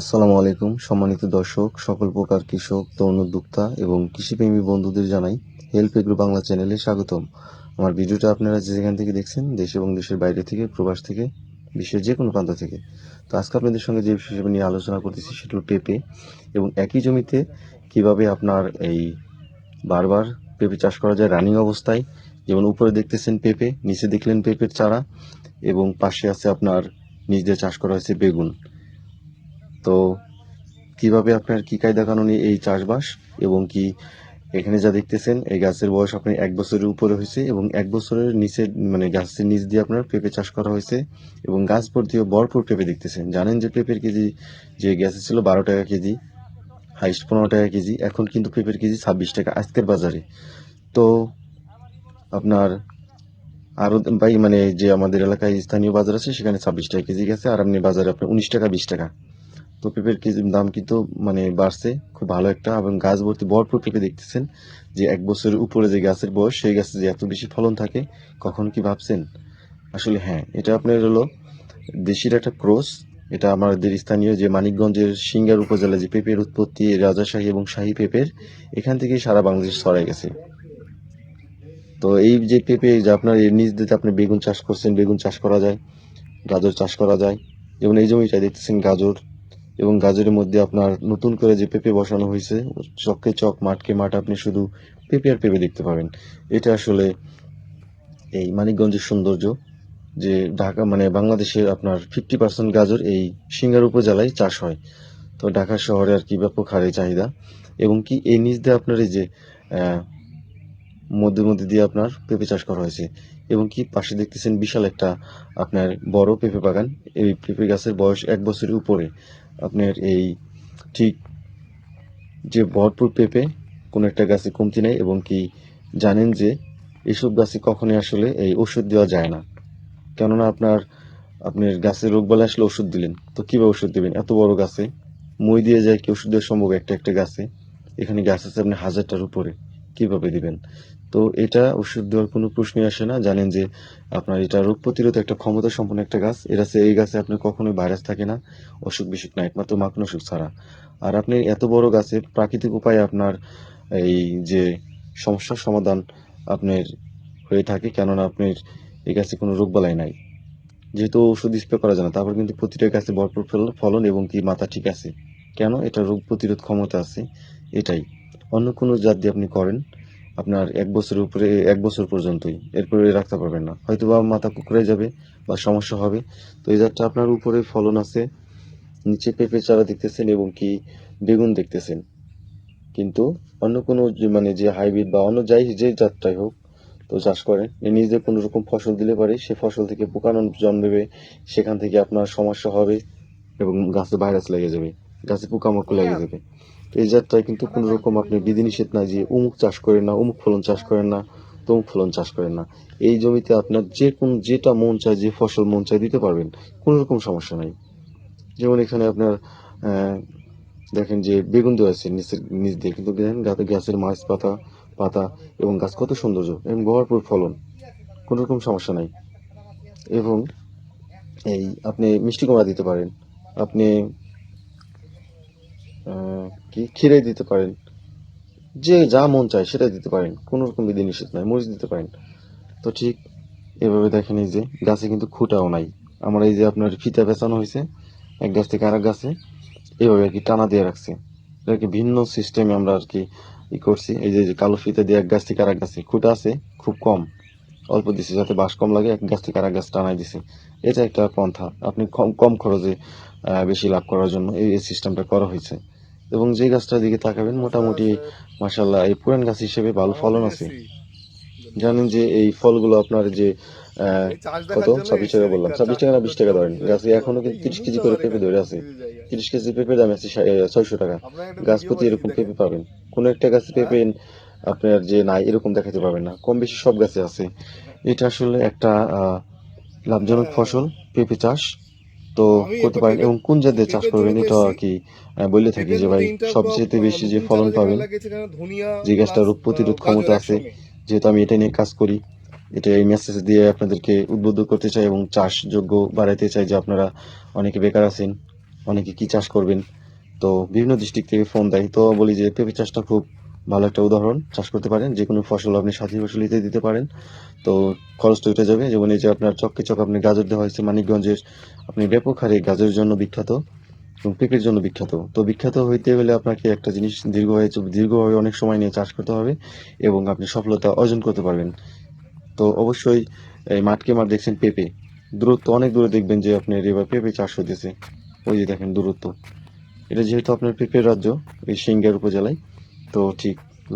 আসসালামু আলাইকুম। সম্মানিত দর্শক, সকল প্রকার কৃষক, তরুণ উদ্যোক্তা এবং কৃষিপ্রেমী বন্ধুদের জানাই হেল্প এগ্রো বাংলা চ্যানেলে স্বাগতম। আমার ভিডিওটা আপনারা যেখান থেকে দেখছেন, দেশ এবং দেশের বাইরে থেকে, প্রবাস থেকে, বিশ্বের যে কোনো প্রান্ত থেকে, তো আজকে আপনাদের সঙ্গে যে বিষয় নিয়ে আলোচনা করতেছি সেটা হলো পেঁপে এবং একই জমিতে কীভাবে আপনার এই বারবার পেঁপে চাষ করা যায়, রানিং অবস্থায়, যেমন উপরে দেখতেছেন পেঁপে, নিচে দেখলেন পেঁপের চারা এবং পাশে আছে আপনার নিচ দিয়ে চাষ করা হয়েছে বেগুন। তো কীভাবে আপনার কি কায়দা কানুনে এই চাষবাস এবং কি এখানে যা দেখতেছেন, এই গাছের বয়স আপনার এক বছরের উপরে হয়েছে এবং এক বছরের নিচে মানে গাছের নিচ দিয়ে আপনার পেঁপে চাষ করা হয়েছে এবং গাছ ভর্তিও ভরপুর পেঁপে দেখতেছেন। জানেন যে পেঁপের কেজি যে গ্যাসে ছিল বারো টাকা কেজি, হাইস্ট পনেরো টাকা কেজি, এখন কিন্তু পেঁপের কেজি ছাব্বিশ টাকা আজকের বাজারে। তো আপনার আরও ভাই মানে যে আমাদের এলাকায় স্থানীয় বাজার আছে সেখানে ছাব্বিশ টাকা কেজি গেছে আর আপনি বাজারে আপনার উনিশ টাকা, বিশ টাকা। তো পেঁপের দাম কিন্তু মানে বাড়ছে, খুব ভালো একটা, এবং গাছ ভর্তি ভরপুর পেঁপে দেখতেছেন যে এক বছরের উপরে যে গাছের বয়স, সেই গাছে যে এত বেশি ফলন থাকে, কখন কি ভাবছেন? আসলে হ্যাঁ এটা আপনার হলো দেশির একটা ক্রস, এটা আমাদের স্থানীয় যে মানিকগঞ্জের সিঙ্গার উপজেলা যে পেঁপের উৎপত্তি রাজাশাহী এবং শাহী পেঁপের, এখান থেকেই সারা বাংলাদেশ ছড়াই গেছে। তো এই যে পেঁপে, যে আপনার এর নিচ দিয়ে আপনি বেগুন চাষ করছেন, বেগুন চাষ করা যায়, গাজর চাষ করা যায়, যেমন এই জমিটা দেখতেছেন গাজর এবং গাজরের মধ্যে আপনার নতুন করে যে পেঁপে বসানো হয়েছে, চককে চক, মাঠকে মাঠ আপনি শুধু পেঁপে আর পেঁপে দেখতে পাবেন। এটা আসলে এই মানিকগঞ্জের সৌন্দর্য, যে ঢাকা মানে বাংলাদেশের আপনার ফিফটি পার্সেন্ট গাজর এই সিঙ্গার উপজেলায় চাষ হয়। তো ঢাকা শহরে আর কি ব্যাপক হারে চাহিদা। এবং কি এই নিচ দিয়ে আপনার এই যে মধ্যে মধ্যে দিয়ে আপনার পেঁপে চাষ করা হয়েছে। এবং কি পাশে দেখতেছেন বিশাল একটা আপনার বড় পেঁপে বাগান। এই পেঁপে গাছের বয়স এক বছরের উপরে। আপনার এই ঠিক যে ভরপুর পেঁপে, কোনো একটা গাছে কমতি নেই এবং কি জানেন যে এসব গাছে কখনোই আসলে এই ওষুধ দেওয়া যায় না। কেননা আপনার আপনার গাছের রোগ বলে আসলে ওষুধ দিলেন, তো কীভাবে ওষুধ দিবেন? এত বড় গাছে মই দিয়ে যায় কি ওষুধ দেওয়া সম্ভব? একটা একটা গাছে। এখানে গাছ আছে আপনি হাজারটার উপরে। কীভাবে দিবেন? তো এটা ওষুধ দেওয়ার কোনো প্রশ্নই আসে না। জানেন যে আপনার এটা রোগ প্রতিরোধ একটা ক্ষমতা সম্পন্ন একটা গাছ। এটা এই গাছে আপনার কখনোই ভাইরাস থাকে না। অসুখ বিসুখ না, একমাত্র মাখন অসুখ ছাড়া। আর আপনি এত বড় গাছে প্রাকৃতিক উপায়ে আপনার এই যে সমস্যার সমাধান আপনার হয়ে থাকে, কেননা আপনার এই গাছে কোনো রোগ বালাই নাই। যেহেতু ওষুধ স্প্রে করা যায় না, তারপর কিন্তু প্রতিটা গাছে ভরপুর ফল- ফলন এবং কি মাথা ঠিক আছে। কেন? এটা রোগ প্রতিরোধ ক্ষমতা আছে, এটাই। অন্য কোনো জাত দিয়ে আপনি করেন আপনার এক বছরের উপরে এক বছর পর্যন্তই। এরপরে রাখতে পারবেন না। হয়তো বা মাথা কুকুরে যাবে বা সমস্যা হবে। তো এই জাতটা আপনার উপরে ফলন আছে নিচে পেঁপে চারা দেখতেছেন এবং কি বেগুন দেখতেছেন। কিন্তু অন্য কোনো মানে যে হাইব্রিড বা অন্য যাই যে জাতটাই হোক তো চাষ করেন। নিজে কোনো রকম ফসল দিলে পারে সে ফসল থেকে পোকানো জন্মেবে সেখান থেকে আপনার সমস্যা হবে এবং গাছে ভাইরাস লেগে যাবে গাছে পোকামাকড় লেগে যাবে। তো এই জাতটায় কিন্তু কোনো রকম আপনি বিধিনিষেধ না যে অমুক চাষ করেন না, অমুক ফলন চাষ করেন না, তমুক ফলন চাষ করেন না। এই জমিতে আপনার যে কোন, যেটা মন চায়, যে ফসল মন চায় দিতে পারবেন কোনো রকম সমস্যা নাই। যেমন এখানে আপনার দেখেন যে বেগুন দেওয়া আছে নিচের নিচ দিয়ে, কিন্তু দেখেন গাছের মাছ পাতা পাতা এবং গাছ কত সৌন্দর্য এবং ভরপুর ফলন কোনো রকম সমস্যা নাই। এবং এই আপনি মিষ্টি কুমড়া দিতে পারেন, আপনি কি? ক্ষীরে দিতে পারেন। যে যা মন চায় সেটাই দিতে পারেন। কোনো রকম বিধি নিষেধ নাই, মরিচ দিতে পারেন। তো ঠিক এভাবে দেখেন এই যে, গাছে কিন্তু খুঁটাও নাই। আমার এই যে আপনার ফিতা বেচানো হয়েছে, এক গাছ থেকে আরেক গাছে এইভাবে আর কি টানা দিয়ে রাখছে। এটাকে ভিন্ন সিস্টেমে আমরা আর কি ই করছি? এই যে কালো ফিতা দিয়ে এক গাছ থেকে আরেক গাছে খুঁটা আছে, খুব কম। অল্প দিছি যাতে বাঁশ কম লাগে, এক গাছ থেকে আরেক গাছ টানাই দিছি। এটা একটা পন্থা। আপনি কম কম খরচে বেশি লাভ করার জন্য এই সিস্টেমটা করা হয়েছে। এবং যে গাছটার দিকে তাকাবেন মোটামুটি মাসাল্লাহ এই পুরান গাছ হিসেবে ভালো ফলন আছে। জানেন যে এই ফলগুলো আপনার যে কত? ছাব্বিশ টাকা বললাম। ছাব্বিশ টাকা না বিশ টাকা ধরেন। গাছে এখনও কিন্তু তিরিশ কেজি করে পেঁপে ধরে আছে। তিরিশ কেজি পেঁপের দাম আছে ছয়শো টাকা। গাছ প্রতি এরকম পেঁপে পাবেন। কোনো একটা গাছে পেঁপে আপনার যে নাই এরকম দেখাতে পাবেন না। কম বেশি সব গাছে আছে। এটা আসলে একটা লাভজনক ফসল পেঁপে চাষ। তো করতে পারেন। এবং কোন জাতের চাষ করবেন এটা আর কি আহ, বলে থাকি যে ভাই সবচেয়ে বেশি যে ফলন পাবেন। যে গাছটা রোগ প্রতিরোধ ক্ষমতা আছে। যেহেতু আমি এটা নিয়ে কাজ করি এটা এই মেসেজ দিয়ে আপনাদেরকে উদ্বুদ্ধ করতে চাই এবং চাষযোগ্য বাড়াইতে চাই যে আপনারা অনেকে বেকার আছেন অনেকে কি চাষ করবেন। তো বিভিন্ন ডিস্ট্রিক্ট থেকে ফোন দেয়। তো বলি যে পেঁপে চাষটা খুব ভালো একটা উদাহরণ চাষ করতে পারেন। যে কোনো ফসল আপনি সাথী ফসলিতে দিতে পারেন। তো খরচটা উঠে যাবে। যেমন এই যে আপনার চক্কে চক আপনি গাজর দেওয়া হয়েছে মানিকগঞ্জের, আপনি ব্যাপক হারে গাজরের জন্য বিখ্যাত এবং পেঁপের জন্য বিখ্যাত। তো বিখ্যাত হইতে হলে আপনাকে একটা জিনিস দীর্ঘভাবে দীর্ঘভাবে অনেক সময় নিয়ে চাষ করতে হবে এবং আপনি সফলতা অর্জন করতে পারবেন। তো অবশ্যই এই মাঠকে মাঠ দেখছেন পেঁপে। দূরত্ব অনেক দূরে দেখবেন যে আপনার এবার পেঁপে চাষ হতেছে ওই যে দেখেন দূরত্ব। এটা যেহেতু আপনার পেঁপের রাজ্য, এই সিঙ্গার উপজেলায়। তো ঠিক